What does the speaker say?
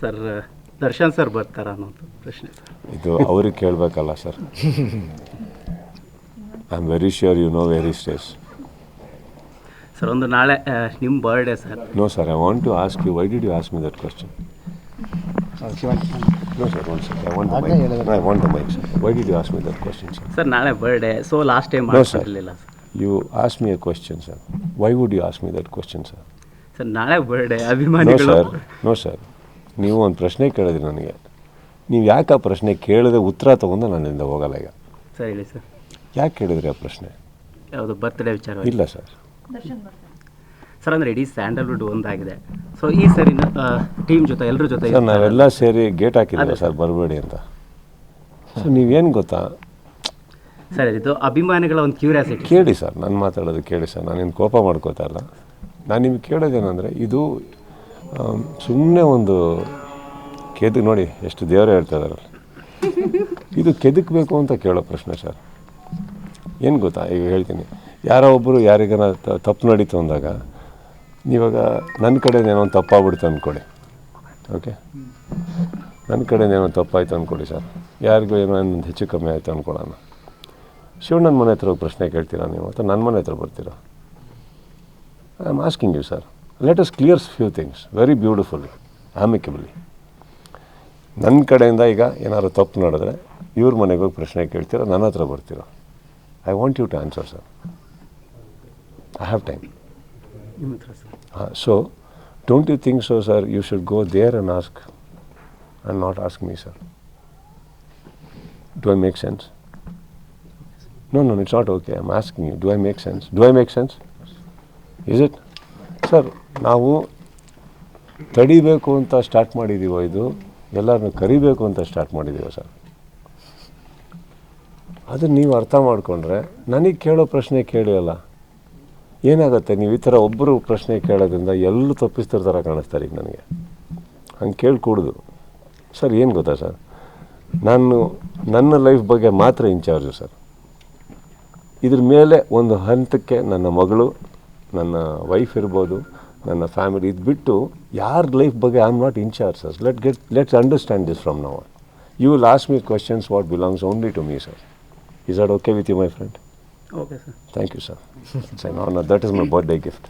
Sir Darshan sir ಬರ್ತಾರ ಅನ್ನೋದು ಪ್ರಶ್ನೆ. ಸರ್ ಇದು ಅವ್ರಿಗೆ ಕೇಳಬೇಕಲ್ಲ sir. I am very sure you know very stays sir ಒಂದು ನಾಳೆ ನಿಮ್ಮ birthday sir. No sir I want to ask you why did you ask me that question no sir I want I want the mic sir why did you ask me that question sir sir ನಾಳೆ birthday so last time ಮಾಡಿರಲಿಲ್ಲ sir. You ask me a question sir why would you ask me that question sir sir ನಾಳೆ birthday no ಅಭಿಮಾನಿಗಳು sir no sir ನೀವು ಒಂದು ಪ್ರಶ್ನೆ ಕೇಳಿದ್ರಿ ನನಗೆ. ನೀವು ಯಾಕೆ ಆ ಪ್ರಶ್ನೆ ಕೇಳದೆ ಉತ್ತರ ತೊಗೊಂಡು ನನ್ನಿಂದ ಹೋಗಲ್ಲ ಈಗ? ಸರಿ ಹೇಳಿ ಸರ್. ಯಾಕೆ ಕೇಳಿದ್ರಿ ಆ ಪ್ರಶ್ನೆ? ಯಾವುದು ಬರ್ತ್ಡೇ ವಿಚಾರ ಇಲ್ಲ ಸರ್. ಸರ್ ಅಂದರೆ ಇಡೀ ಸ್ಯಾಂಡಲ್ವುಡ್ ಒಂದಾಗಿದೆ. ಸೊ ಈ ಸರಿ ಟೀಮ್ ಜೊತೆ ಎಲ್ಲರ ಜೊತೆ ಸರ್ ನಾವೆಲ್ಲ ಸೇರಿ ಗೇಟ್ ಹಾಕಿದ್ದೀವಿ ಸರ್ ಬರಬೇಡಿ ಅಂತ. ಸೊ ನೀವೇನು ಗೊತ್ತಾ? ಸರ್ ಇದು ಅಭಿಮಾನಿಗಳ ಒಂದು ಕ್ಯೂರಿಯಾಸಿಟಿ ಕೇಳಿ ಸರ್ ನಾನು ಮಾತಾಡೋದು ಕೇಳಿ ಸರ್ ನಾನೇನು ಕೋಪ ಮಾಡ್ಕೋತಾ ಇಲ್ಲ ನಾನು ನಿಮ್ಗೆ ಕೇಳೋದೇನಂದರೆ ಇದು ಸುಮ್ಮನೆ ಒಂದು ಕೆದಕ್ ನೋಡಿ ಎಷ್ಟು ದೇವರೇ ಹೇಳ್ತಾ ಇದಾರಲ್ಲ ಇದು ಕೆದಕ್ಬೇಕು ಅಂತ ಕೇಳೋ ಪ್ರಶ್ನೆ ಸರ್. ಏನು ಗೊತ್ತಾ? ಈಗ ಹೇಳ್ತೀನಿ. ಯಾರೋ ಒಬ್ಬರು ಯಾರಿಗಾನ ತಪ್ಪು ನಡೀತು ಅಂದಾಗ, ನೀವಾಗ ನನ್ನ ಕಡೆನೇನೋ ಒಂದು ತಪ್ಪಾಗ್ಬಿಡ್ತು ಅಂದ್ಕೊಳ್ಳಿ ಓಕೆ ನನ್ನ ಕಡೆನೇನೋ ತಪ್ಪಾಯ್ತು ಅಂದ್ಕೊಳ್ಳಿ ಸರ್. ಯಾರಿಗೂ ಏನೋ ಒಂದು ಹೆಚ್ಚು ಕಮ್ಮಿ ಆಯಿತು ಅಂದ್ಕೊಳ್ಳೋಣ ಶಿವಣ್ಣನ ಮನೆ ಹತ್ರ ಪ್ರಶ್ನೆ ಕೇಳ್ತೀರಾ ನೀವು? ಅಥವಾ ನನ್ನ ಮನೆ ಹತ್ರ ಬರ್ತೀರಾ? I am asking you sir let us clears few things very beautifully amicably ನನ್ನ ಕಡೆಯಿಂದ ಈಗ ಏನಾದ್ರು ತಪ್ಪು ನೋಡಿದ್ರೆ ಇವ್ರ ಮನೆಗೆ ಹೋಗಿ ಪ್ರಶ್ನೆ ಕೇಳ್ತೀರೋ ನನ್ನ ಹತ್ರ ಬರ್ತೀರೋ? I want you to answer sir I have time ಹಾಂ so don't you think so sir you should go there and ask and not ask me sir do I make sense no no it's not okay I am asking you do I make sense Do I make sense is it? Sir, ನಾವು ತಡಿಬೇಕು ಅಂತ start ಮಾಡಿದ್ದೀವೋ ಇದು? ಎಲ್ಲರನ್ನು ಕರಿಬೇಕು ಅಂತ start ಮಾಡಿದ್ದೀವೋ sir? ಅದನ್ನು ನೀವು ಅರ್ಥ ಮಾಡಿಕೊಂಡ್ರೆ, ನನಗೆ ಕೇಳೋ ಪ್ರಶ್ನೆ ಕೇಳಿಯಲ್ಲ ಏನಾಗುತ್ತೆ, ನೀವು ಈ ಥರ ಒಬ್ಬರು ಪ್ರಶ್ನೆ ಕೇಳೋದ್ರಿಂದ ಎಲ್ಲೂ ತಪ್ಪಿಸ್ತಿರೋ ಥರ ಕಾಣಿಸ್ತಾರೆ ಈಗ ನನಗೆ. ಹಂಗೆ ಕೇಳ್ಕೂಡ್ದು. ಸರ್, ಏನು ಗೊತ್ತಾ ಸರ್? ನಾನು, ನನ್ನ ಲೈಫ್ ಬಗ್ಗೆ ಮಾತ್ರ ಇನ್ಚಾರ್ಜು ಸರ್. ಇದ್ರ ಮೇಲೆ ಒಂದು ಹಂತಕ್ಕೆ ನನ್ನ ಮಗಳು ನನ್ನ ವೈಫ್ ಇರ್ಬೋದು ನನ್ನ ಫ್ಯಾಮಿಲಿ ಇದು ಬಿಟ್ಟು ಯಾರ ಲೈಫ್ ಬಗ್ಗೆ I am not in charge sir let get let's understand this from now you will ask me questions what belongs only to me sir is that okay with you my friend okay sir thank you sir it's that is my birthday gift